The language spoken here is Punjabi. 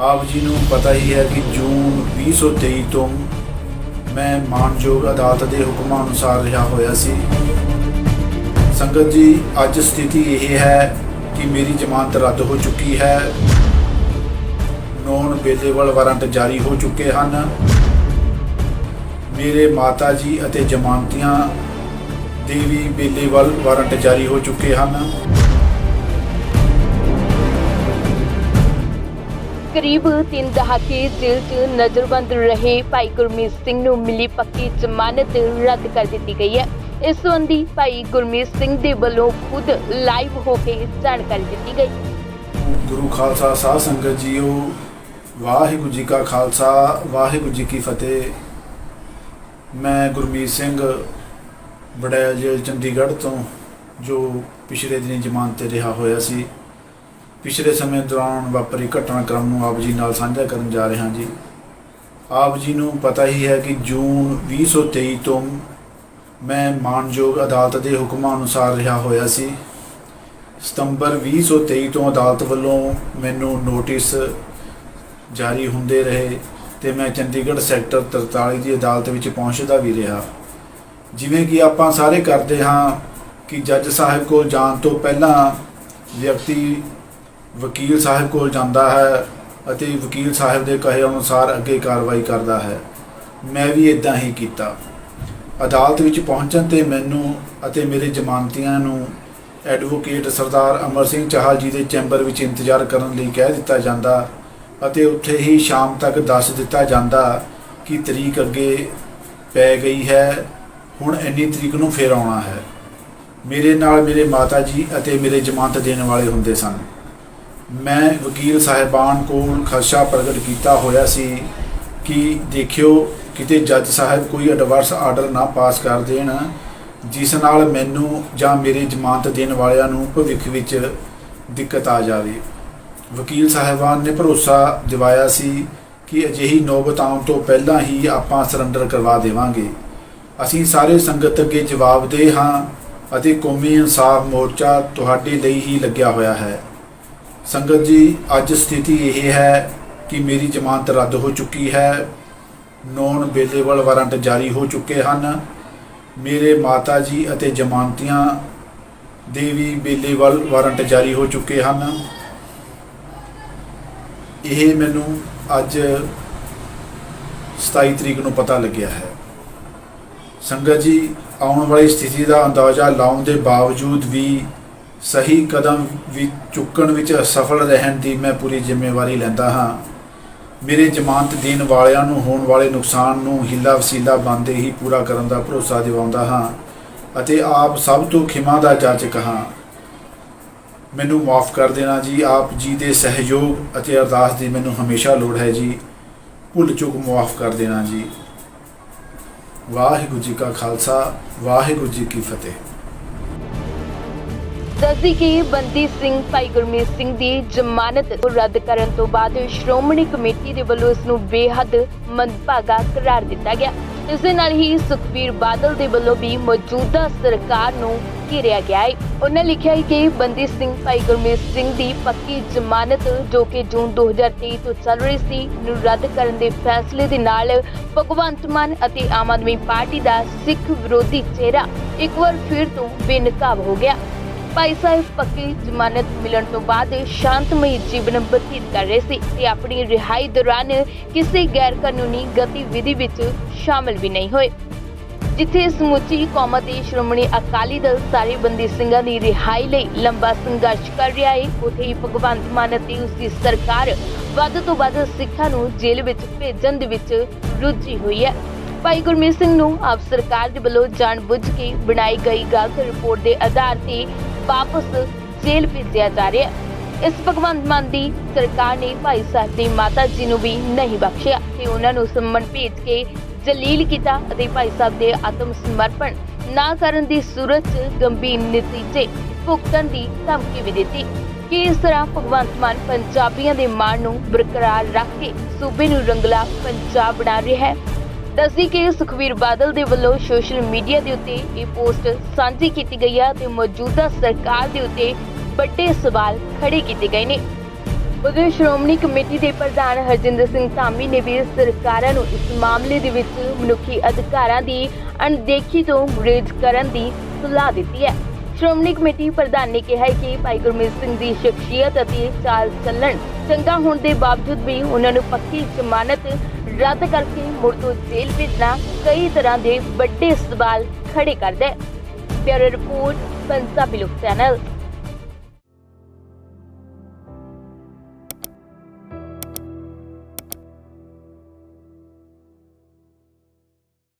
ਆਪ ਜੀ ਨੂੰ ਪਤਾ ਹੀ ਹੈ ਕਿ ਜੂਨ 2023 ਤੋਂ ਮੈਂ ਮਾਨਯੋਗ ਅਦਾਲਤ ਦੇ ਹੁਕਮਾਂ ਅਨੁਸਾਰ ਰਿਹਾ ਹੋਇਆ ਸੀ। ਸੰਗਤ ਜੀ, ਅੱਜ ਸਥਿਤੀ ਇਹ ਹੈ ਕਿ ਮੇਰੀ ਜ਼ਮਾਨਤ ਰੱਦ ਹੋ ਚੁੱਕੀ ਹੈ। ਨੌਨ ਬੇਲੇਬਲ ਵਾਰੰਟ ਜਾਰੀ ਹੋ ਚੁੱਕੇ ਹਨ। ਮੇਰੇ ਮਾਤਾ ਜੀ ਅਤੇ ਜ਼ਮਾਨਤੀਆਂ ਦੇ ਵੀ ਬੇਲੇਬਲ ਵਾਰੰਟ ਜਾਰੀ ਹੋ ਚੁੱਕੇ ਹਨ। ਕਰੀਬ 3 ਦਹਾਕੇ ਜੇਲ੍ਹ 'ਚ ਨਜ਼ਰਬੰਦ ਰਹੇ ਭਾਈ ਗੁਰਮੀਤ ਸਿੰਘ ਨੂੰ ਮਿਲੀ ਪੱਕੀ ਜ਼ਮਾਨਤ ਰੱਦ ਕਰ ਦਿੱਤੀ ਗਈ ਹੈ। ਇਸ ਸੰਬੰਧੀ ਭਾਈ ਗੁਰਮੀਤ ਸਿੰਘ ਦੇ ਵੱਲੋਂ ਖੁਦ ਲਾਈਵ ਹੋ ਕੇ ਜਾਣਕਾਰੀ ਦਿੱਤੀ ਗਈ। ਗੁਰੂ ਖਾਲਸਾ ਸਾਧ ਸੰਗਤ ਜੀਓ, ਵਾਹਿਗੁਰੂ ਜੀ ਕਾ ਖਾਲਸਾ, ਵਾਹਿਗੁਰੂ ਜੀ ਕੀ ਫਤਿਹ। ਮੈਂ ਗੁਰਮੀਤ ਸਿੰਘ ਬੜੈਲ ਜੇਲ੍ਹ ਚੰਡੀਗੜ੍ਹ ਤੋਂ, ਜੋ ਪਿਛਲੇ ਦਿਨੀ ਜ਼ਮਾਨਤ ਤੇ ਰਿਹਾ ਹੋਇਆ ਸੀ। ਪਿਛਲੇ ਸਮੇਂ ਦੌਰਾਨ ਵਾਪਰੀ ਘਟਨਾਕ੍ਰਮ ਨੂੰ ਆਪ ਜੀ ਨਾਲ ਸਾਂਝਾ ਕਰਨ ਜਾ ਰਿਹਾ ਜੀ। ਆਪ ਜੀ ਨੂੰ ਪਤਾ ਹੀ ਹੈ ਕਿ ਜੂਨ 2023 ਤੋਂ ਮੈਂ ਮਾਨਯੋਗ ਅਦਾਲਤ ਦੇ ਹੁਕਮਾਂ ਅਨੁਸਾਰ ਰਿਹਾ ਹੋਇਆ ਸੀ। ਸਤੰਬਰ 2023 ਤੋਂ ਅਦਾਲਤ ਵੱਲੋਂ ਮੈਨੂੰ ਨੋਟਿਸ ਜਾਰੀ ਹੁੰਦੇ ਰਹੇ ਤੇ ਮੈਂ ਚੰਡੀਗੜ੍ਹ ਸੈਕਟਰ 43 ਦੀ ਅਦਾਲਤ ਵਿੱਚ ਪਹੁੰਚਦਾ ਵੀ ਰਿਹਾ। ਜਿਵੇਂ ਕਿ ਆਪਾਂ ਸਾਰੇ ਕਰਦੇ ਹਾਂ ਕਿ ਜੱਜ ਸਾਹਿਬ ਕੋਲ ਜਾਣ ਤੋਂ ਪਹਿਲਾਂ ਵਿਅਕਤੀ ਵਕੀਲ ਸਾਹਿਬ ਕੋਲ ਜਾਂਦਾ ਹੈ ਅਤੇ ਵਕੀਲ ਸਾਹਿਬ ਦੇ ਕਹੇ ਅਨੁਸਾਰ ਅੱਗੇ ਕਾਰਵਾਈ ਕਰਦਾ ਹੈ। ਮੈਂ ਵੀ ਇਦਾਂ ਹੀ ਕੀਤਾ। ਅਦਾਲਤ ਵਿੱਚ ਪਹੁੰਚਣ ਤੇ ਮੈਨੂੰ ਅਤੇ ਮੇਰੇ ਜ਼ਮਾਨਤੀਆਂ ਨੂੰ ਐਡਵੋਕੇਟ ਸਰਦਾਰ ਅਮਰ ਸਿੰਘ ਚਾਹਲ ਜੀ ਦੇ ਚੈਂਬਰ ਵਿੱਚ ਇੰਤਜ਼ਾਰ ਕਰਨ ਲਈ ਕਹਿ ਦਿੱਤਾ ਜਾਂਦਾ ਅਤੇ ਉੱਥੇ ਹੀ ਸ਼ਾਮ ਤੱਕ ਦੱਸ ਦਿੱਤਾ ਜਾਂਦਾ ਕਿ ਤਰੀਕ ਅੱਗੇ ਪੈ ਗਈ ਹੈ, ਹੁਣ ਇੰਨੀ ਤਰੀਕ ਨੂੰ ਫੇਰ ਆਉਣਾ ਹੈ। ਮੇਰੇ ਨਾਲ ਮੇਰੇ ਮਾਤਾ ਜੀ ਅਤੇ ਮੇਰੇ ਜ਼ਮਾਨਤ ਦੇਣ ਵਾਲੇ ਹੁੰਦੇ ਸਨ। ਮੈਂ ਵਕੀਲ ਸਾਹਿਬਾਨ ਕੋਲ ਖਦਸ਼ਾ ਪ੍ਰਗਟ ਕੀਤਾ ਹੋਇਆ ਸੀ ਕਿ ਦੇਖਿਓ, ਕਿਤੇ ਜੱਜ ਸਾਹਿਬ ਕੋਈ ਐਡਵਰਸ ਆਰਡਰ ਨਾ ਪਾਸ ਕਰ ਦੇਣ, ਜਿਸ ਨਾਲ ਮੈਨੂੰ ਜਾਂ ਮੇਰੇ ਜ਼ਮਾਨਤ ਦੇਣ ਵਾਲਿਆਂ ਨੂੰ ਭਵਿੱਖ ਵਿੱਚ ਦਿੱਕਤ ਆ ਜਾਵੇ। ਵਕੀਲ ਸਾਹਿਬਾਨ ਨੇ ਭਰੋਸਾ ਦਿਵਾਇਆ ਸੀ ਕਿ ਅਜਿਹੀ ਨੌਬਤ ਆਉਣ ਤੋਂ ਪਹਿਲਾਂ ਹੀ ਆਪਾਂ ਸਰੈਂਡਰ ਕਰਵਾ ਦੇਵਾਂਗੇ। ਅਸੀਂ ਸਾਰੇ ਸੰਗਤ ਅੱਗੇ ਜਵਾਬਦੇਹ ਹਾਂ ਅਤੇ ਕੌਮੀ ਇਨਸਾਫ ਮੋਰਚਾ ਤੁਹਾਡੇ ਲਈ ਹੀ ਲੱਗਿਆ ਹੋਇਆ ਹੈ। ਸੰਗਤ ਜੀ, ਅੱਜ ਸਥਿਤੀ ਇਹ ਹੈ ਕਿ ਮੇਰੀ ਜ਼ਮਾਨਤ ਰੱਦ ਹੋ ਚੁੱਕੀ ਹੈ। ਨੌਨ ਬੇਲੇਬਲ ਵਾਰੰਟ ਜਾਰੀ ਹੋ ਚੁੱਕੇ ਹਨ। ਮੇਰੇ ਮਾਤਾ ਜੀ ਅਤੇ ਜ਼ਮਾਨਤੀਆਂ ਦੇ ਵੀ ਬੇਲੇਬਲ ਵਾਰੰਟ ਜਾਰੀ ਹੋ ਚੁੱਕੇ ਹਨ। ਇਹ ਮੈਨੂੰ ਅੱਜ 27 ਤਰੀਕ ਨੂੰ ਪਤਾ ਲੱਗਿਆ ਹੈ। ਸੰਗਤ ਜੀ, ਆਉਣ ਵਾਲੀ ਸਥਿਤੀ ਦਾ ਅੰਦਾਜ਼ਾ ਲਾਉਣ ਦੇ ਬਾਵਜੂਦ ਵੀ ਸਹੀ ਕਦਮ ਵੀ ਚੁੱਕਣ ਵਿੱਚ ਅਸਫਲ ਰਹਿਣ ਦੀ ਮੈਂ ਪੂਰੀ ਜ਼ਿੰਮੇਵਾਰੀ ਲੈਂਦਾ ਹਾਂ। ਮੇਰੇ ਜ਼ਮਾਨਤ ਦੇਣ ਵਾਲਿਆਂ ਨੂੰ ਹੋਣ ਵਾਲੇ ਨੁਕਸਾਨ ਨੂੰ ਹਿੱਲਾ ਵਸੀਲਾ ਬੰਦੇ ਹੀ ਪੂਰਾ ਕਰਨ ਦਾ ਭਰੋਸਾ ਦਿਵਾਉਂਦਾ ਹਾਂ ਅਤੇ ਆਪ ਸਭ ਤੋਂ ਖਿਮਾ ਦਾ ਜਾਚਕ ਹਾਂ। ਮੈਨੂੰ ਮਾਫ ਕਰ ਦੇਣਾ ਜੀ, ਆਪ ਜੀ ਦੇ ਸਹਿਯੋਗ ਅਤੇ ਅਰਦਾਸ ਦੀ ਮੈਨੂੰ ਹਮੇਸ਼ਾ ਲੋੜ ਹੈ ਜੀ। ਭੁੱਲ ਚੁੱਕ ਮਾਫ ਕਰ ਦੇਣਾ ਜੀ। ਵਾਹਿਗੁਰੂ ਜੀ ਕਾ ਖਾਲਸਾ, ਵਾਹਿਗੁਰੂ ਜੀ ਕੀ ਫਤਿਹ। ਦੱਸਦੀ ਕਿ ਬੰਦੀ ਸਿੰਘ ਭਾਈ ਗੁਰਮੀਤ ਸਿੰਘ ਦੀ ਜ਼ਮਾਨਤ ਰੱਦ ਕਰਨ ਤੋਂ ਬਾਅਦ ਸ਼੍ਰੋਮਣੀ ਕਮੇਟੀ ਦੇ ਵੱਲੋਂ ਇਸ ਨੂੰ ਬੇਹੱਦ ਮੰਦਭਾਗਾ ਕਰਾਰ ਦਿੱਤਾ ਗਿਆ। ਇਸ ਦੇ ਨਾਲ ਹੀ ਸੁਖਬੀਰ ਬਾਦਲ ਦੇ ਵੱਲੋਂ ਵੀ ਮੌਜੂਦਾ ਸਰਕਾਰ ਨੂੰ ਘੇਰਿਆ ਗਿਆ ਹੈ ਉਹਨਾਂ ਲਿਖਿਆ ਹੈ ਕਿ ਬੰਦੀ ਸਿੰਘ ਭਾਈ ਗੁਰਮੀਤ ਸਿੰਘ ਦੀ ਪੱਕੀ ਜ਼ਮਾਨਤ ਜੋ ਕਿ ਜੂਨ 2023 ਤੋਂ ਚੱਲ ਰਹੀ ਸੀ, ਨੂੰ ਰੱਦ ਕਰਨ ਦੇ ਫੈਸਲੇ ਦੇ ਨਾਲ ਭਗਵੰਤ ਮਾਨ ਅਤੇ ਆਮ ਆਦਮੀ ਪਾਰਟੀ ਦਾ ਸਿੱਖ ਵਿਰੋਧੀ ਚਿਹਰਾ ਇੱਕ ਵਾਰ ਫਿਰ ਤੋਂ ਬੇਨਕਾਬ ਹੋ ਗਿਆ। ਭਾਈ ਸਾਹਿਬ, ਪੱਕੀ ਜ਼ਮਾਨਤ ਮਿਲਣ ਤੋਂ ਬਾਅਦ ਸ਼ਾਂਤਮਈ ਜੀਵਨ ਬਤੀਤ ਕਰ ਰਹੇ ਸੀ ਤੇ ਆਪਣੀ ਰਿਹਾਈ ਦੌਰਾਨ ਕਿਸੇ ਗੈਰ ਕਾਨੂੰਨੀ ਗਤੀਵਿਧੀ ਵਿੱਚ ਸ਼ਾਮਲ ਵੀ ਨਹੀਂ ਹੋਏ। ਜਿੱਥੇ ਸਮੁੱਚੀ ਕੌਮ ਅਤੇ ਸ਼੍ਰੋਮਣੀ ਅਕਾਲੀ ਦਲ ਸਾਰੇ ਬੰਦੀ ਸਿੰਘਾਂ ਦੀ ਰਿਹਾਈ ਲਈ ਲੰਬਾ ਸੰਘਰਸ਼ ਕਰ ਰਿਹਾ ਹੈ ਉੱਥੇ ਹੀ ਭਗਵੰਤ ਮਾਨ ਅਤੇ ਉਸ ਦੀ ਸਰਕਾਰ ਵੱਧ ਤੋਂ ਵੱਧ ਸਿੱਖਾਂ ਨੂੰ ਜੇਲ੍ਹ ਵਿੱਚ ਭੇਜਣ ਦੇ ਵਿੱਚ ਰੁੱਝੀ ਹੋਈ ਹੈ। ਭਾਈ ਗੁਰਮੀਤ ਸਿੰਘ ਨੂੰ ਆਪ ਸਰਕਾਰ ਦੇ ਵੱਲੋਂ ਜਾਣਬੁੱਝ ਕੇ ਬਣਾਈ ਗਈ ਗਲਤ ਰਿਪੋਰਟ ਦੇ ਆਧਾਰ ਤੇ ਵਾਪਸ ਜੇਲ੍ਹ ਭੇਜਿਆ ਜਾ ਰਿਹਾ ਹੈ। ਇਸ ਭਗਵੰਤ ਮਾਨ ਦੀ ਸਰਕਾਰ ਨੇ ਭਾਈ ਸਾਹਿਬ ਦੀ ਮਾਤਾ ਜੀ ਨੂੰ ਵੀ ਨਹੀਂ ਬਖਸ਼ਿਆ ਤੇ ਉਹਨਾਂ ਨੂੰ ਸੰਮਨ ਭੇਜ ਕੇ ਜਲੀਲ ਕੀਤਾ ਅਤੇ ਭਾਈ ਸਾਹਿਬ ਦੇ ਆਤਮ ਸਮਰਪਣ ਨਾ ਕਰਨ ਦੀ ਸੂਰਤ 'ਚ ਗੰਭੀਰ ਨਤੀਜੇ ਭੁਗਤਣ ਦੀ ਧਮਕੀ ਵੀ ਦਿੱਤੀ। ਕਿ ਇਸ ਤਰ੍ਹਾਂ ਭਗਵੰਤ ਮਾਨ ਪੰਜਾਬੀਆਂ ਦੇ ਮਾਣ ਨੂੰ ਬਰਕਰਾਰ ਰੱਖ ਕੇ ਸੂਬੇ ਨੂੰ ਰੰਗਲਾ ਪੰਜਾਬ ਬਣਾ ਰਿਹਾ ਹੈ ਦੱਸਦੀ ਕਿ ਸੁਖਵੀਰ ਬਾਦਲ ਦੇ ਵੱਲੋਂ ਸੋਸ਼ਲ ਮੀਡੀਆ ਦੇ ਉੱਤੇ ਇਹ ਪੋਸਟ ਸਾਂਝੀ ਕੀਤੀ ਗਈ ਹੈ ਤੇ ਮੌਜੂਦਾ ਸਰਕਾਰ ਦੇ ਉੱਤੇ ਵੱਡੇ ਸਵਾਲ ਖੜੇ ਕੀਤੇ ਗਏ ਨੇ। ਉਧਰ ਸ਼੍ਰੋਮਣੀ ਕਮੇਟੀ ਦੇ ਪ੍ਰਧਾਨ ਹਰਜਿੰਦਰ ਸਿੰਘ ਧਾਮੀ ਨੇ ਵੀ ਸਰਕਾਰਾਂ ਨੂੰ ਇਸ ਮਾਮਲੇ ਦੇ ਵਿੱਚ ਮਨੁੱਖੀ ਅਧਿਕਾਰਾਂ ਦੀ ਅਣਦੇਖੀ ਤੋਂ ਗੁਰੇਜ਼ ਕਰਨ ਦੀ ਸਲਾਹ ਦਿੱਤੀ ਹੈ। ਸ਼੍ਰੋਮਣੀ ਕਮੇਟੀ ਪ੍ਰਧਾਨ ਨੇ ਕਿਹਾ ਕਿ ਭਾਈ ਗੁਰਮੀਤ ਸਿੰਘ ਦੀ ਸ਼ਖਸੀਅਤ ਅਤੇ ਚਾਲ ਚੱਲਣ ਚੰਗਾ ਹੋਣ ਦੇ ਬਾਵਜੂਦ ਵੀ ਉਹਨਾਂ ਨੂੰ ਪੱਕੀ ਜ਼ਮਾਨਤ ਰੱਦ ਕਰਕੇ ਮੁੜ ਤੋਂ ਜੇਲ੍ਹ ਭੇਜਣਾ ਕਈ ਤਰ੍ਹਾਂ ਦੇ ਵੱਡੇ ਸਵਾਲ ਖੜੇ ਕਰਦਾ। ਹੈ ਬਿਊਰੋ ਰਿਪੋਰਟ ਪੰਜਾਬੀ ਲੋਕ ਚੈਨਲ।